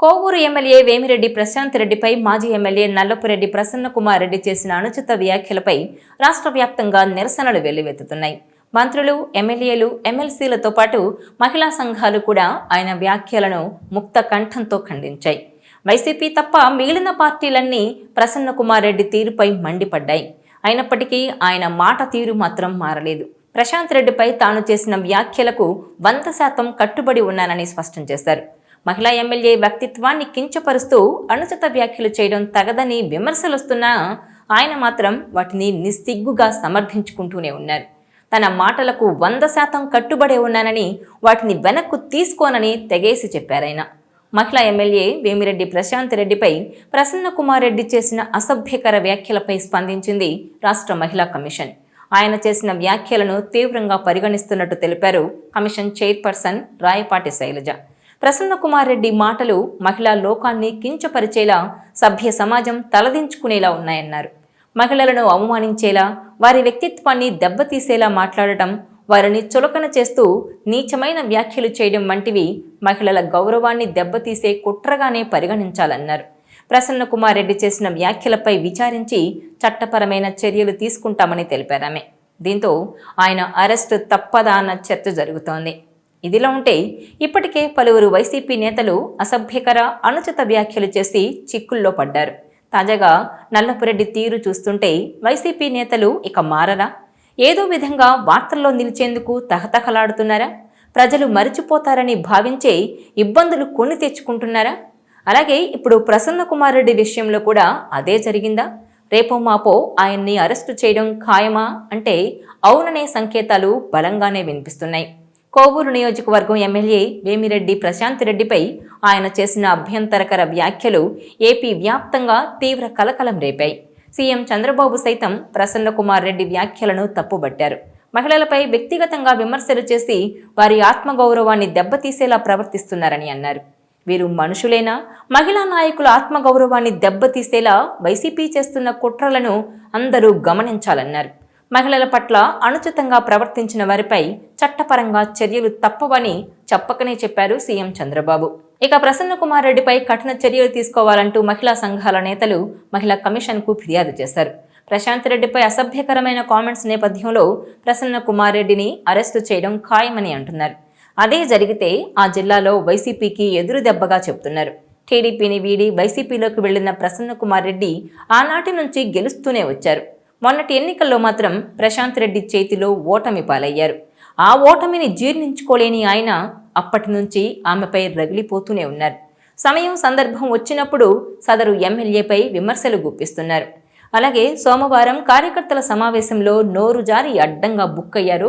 Kovur MLA Vemireddy Prashanth రెడ్డిపై మాజీ MLA Nallapureddy Prasanna Kumar Reddy చేసిన అనుచిత వ్యాఖ్యలపై రాష్ట్ర వ్యాప్తంగా నిరసనలు వెల్లువెత్తుతున్నాయి. మంత్రులు ఎమ్మెల్యేలు ఎమ్మెల్సీలతో పాటు మహిళా సంఘాలు కూడా ఆయన వ్యాఖ్యలను ముక్త కంఠంతో ఖండించాయి. వైసీపీ తప్ప మిగిలిన పార్టీలన్నీ ప్రసన్న కుమార్ రెడ్డి తీరుపై మండిపడ్డాయి. అయినప్పటికీ ఆయన మాట తీరు మాత్రం మారలేదు. ప్రశాంత్ రెడ్డిపై తాను చేసిన వ్యాఖ్యలకు వంద శాతం కట్టుబడి ఉన్నానని స్పష్టం చేశారు. మహిళా ఎమ్మెల్యే వ్యక్తిత్వాన్ని కించపరుస్తూ అనుచిత వ్యాఖ్యలు చేయడం తగదని విమర్శలొస్తున్నా ఆయన మాత్రం వాటిని నిస్సిగ్గుగా సమర్థించుకుంటూనే ఉన్నారు. తన మాటలకు వంద శాతం కట్టుబడే ఉన్నానని వాటిని వెనక్కు తీసుకోనని తెగేసి చెప్పారాయన మహిళా ఎమ్మెల్యే వేమిరెడ్డి ప్రశాంత్ రెడ్డిపై ప్రసన్న కుమార్ రెడ్డి చేసిన అసభ్యకర వ్యాఖ్యలపై స్పందించింది రాష్ట్ర మహిళా కమిషన్. ఆయన చేసిన వ్యాఖ్యలను తీవ్రంగా పరిగణిస్తున్నట్టు తెలిపారు కమిషన్ చైర్పర్సన్ రాయపాటి శైలజ. ప్రసన్న కుమార్ రెడ్డి మాటలు మహిళా లోకాన్ని కించపరిచేలా సభ్య సమాజం తలదించుకునేలా ఉన్నాయన్నారు. మహిళలను అవమానించేలా వారి వ్యక్తిత్వాన్ని దెబ్బతీసేలా మాట్లాడటం వారిని చులకన చేస్తూ నీచమైన వ్యాఖ్యలు చేయడం వంటివి మహిళల గౌరవాన్ని దెబ్బతీసే కుట్రగానే పరిగణించాలన్నారు. ప్రసన్న కుమార్ రెడ్డి చేసిన వ్యాఖ్యలపై విచారించి చట్టపరమైన చర్యలు తీసుకుంటామని తెలిపారామె దీంతో ఆయన అరెస్టు తప్పదా అన్న చర్చ జరుగుతోంది. ఇదిలా ఉంటే ఇప్పటికే పలువురు వైసీపీ నేతలు అసభ్యకర అనుచిత వ్యాఖ్యలు చేసి చిక్కుల్లో పడ్డారు. తాజాగా నల్లపురెడ్డి తీరు చూస్తుంటే వైసీపీ నేతలు ఇక మారరా? ఏదో విధంగా వార్తల్లో నిలిచేందుకు తహతహలాడుతున్నారా? ప్రజలు మరిచిపోతారని భావించే ఇబ్బందులు కొని తెచ్చుకుంటున్నారా? అలాగే ఇప్పుడు ప్రసన్న కుమార్ రెడ్డి విషయంలో కూడా అదే జరిగిందా? రేపో మాపో ఆయన్ని అరెస్టు చేయడం ఖాయమా? అంటే అవుననే సంకేతాలు బలంగానే వినిపిస్తున్నాయి. కోవూరు నియోజకవర్గం ఎమ్మెల్యే వేమిరెడ్డి ప్రశాంత్ రెడ్డిపై ఆయన చేసిన అభ్యంతరకర వ్యాఖ్యలు ఏపీ వ్యాప్తంగా తీవ్ర కలకలం రేపాయి. సీఎం చంద్రబాబు సైతం ప్రసన్నకుమార్ రెడ్డి వ్యాఖ్యలను తప్పుబట్టారు. మహిళలపై వ్యక్తిగతంగా విమర్శలు చేసి వారి ఆత్మగౌరవాన్ని దెబ్బతీసేలా ప్రవర్తిస్తున్నారని అన్నారు. వీరు మనుషులేనా? మహిళా నాయకుల ఆత్మగౌరవాన్ని దెబ్బతీసేలా వైసీపీ చేస్తున్న కుట్రలను అందరూ గమనించాలన్నారు. మహిళల పట్ల అనుచితంగా ప్రవర్తించిన వారిపై చట్టపరంగా చర్యలు తప్పవని చెప్పకనే చెప్పారు సీఎం చంద్రబాబు. ఇక ప్రసన్న కుమార్ రెడ్డిపై కఠిన చర్యలు తీసుకోవాలంటూ మహిళా సంఘాల నేతలు మహిళా కమిషన్కు ఫిర్యాదు చేశారు. ప్రశాంత్ రెడ్డిపై అసభ్యకరమైన కామెంట్స్ నేపథ్యంలో ప్రసన్న కుమార్ రెడ్డిని అరెస్టు చేయడం ఖాయమని అంటున్నారు. అదే జరిగితే ఆ జిల్లాలో వైసీపీకి ఎదురు దెబ్బగా చెబుతున్నారు. టీడీపీని వీడి వైసీపీలోకి వెళ్ళిన ప్రసన్న కుమార్ రెడ్డి ఆనాటి నుంచి గెలుస్తూనే వచ్చారు. మొన్నటి ఎన్నికల్లో మాత్రం ప్రశాంత్ రెడ్డి చేతిలో ఓటమి పాలయ్యారు. ఆ ఓటమిని జీర్ణించుకోలేని ఆయన అప్పటి నుంచి ఆమెపై రగిలిపోతూనే ఉన్నారు. సమయం సందర్భం వచ్చినప్పుడు సదరు ఎమ్మెల్యేపై విమర్శలు గుప్పిస్తున్నారు. అలాగే సోమవారం కార్యకర్తల సమావేశంలో నోరు జారి అడ్డంగా బుక్ అయ్యారు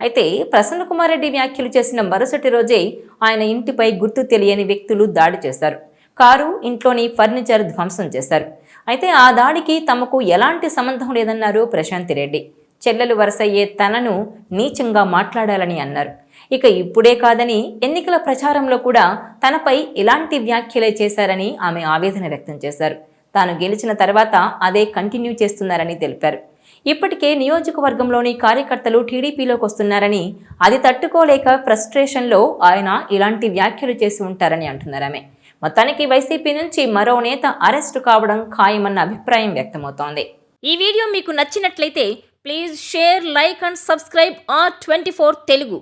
అయితే ప్రసన్నకుమార్ రెడ్డి వ్యాఖ్యలు చేసిన మరుసటి రోజే ఆయన ఇంటిపై గుర్తు తెలియని వ్యక్తులు దాడి చేశారు. కారు ఇంట్లోని ఫర్నిచర్ ధ్వంసం చేశారు. అయితే ఆ దాడికి తమకు ఎలాంటి సంబంధం లేదన్నారు ప్రశాంతి రెడ్డి. చెల్లెలు వరసయ్యే తనను నీచంగా మాట్లాడాలని అన్నారు. ఇక ఇప్పుడే కాదని ఎన్నికల ప్రచారంలో కూడా తనపై ఇలాంటి వ్యాఖ్యలే చేశారని ఆమె ఆవేదన వ్యక్తం చేశారు. తాను గెలిచిన తర్వాత అదే కంటిన్యూ చేస్తున్నారని తెలిపారు. ఇప్పటికే నియోజకవర్గంలోని కార్యకర్తలు టీడీపీలోకి వస్తున్నారని అది తట్టుకోలేక ఫ్రస్ట్రేషన్లో ఆయన ఇలాంటి వ్యాఖ్యలు చేసి ఉంటారని అంటున్నారు ఆమె. మొత్తానికి వైసీపీ నుంచి మరో నేత అరెస్టు కావడం ఖాయమన్న అభిప్రాయం వ్యక్తమవుతోంది. ఈ వీడియో మీకు నచ్చినట్లయితే please share like and subscribe R twenty Telugu.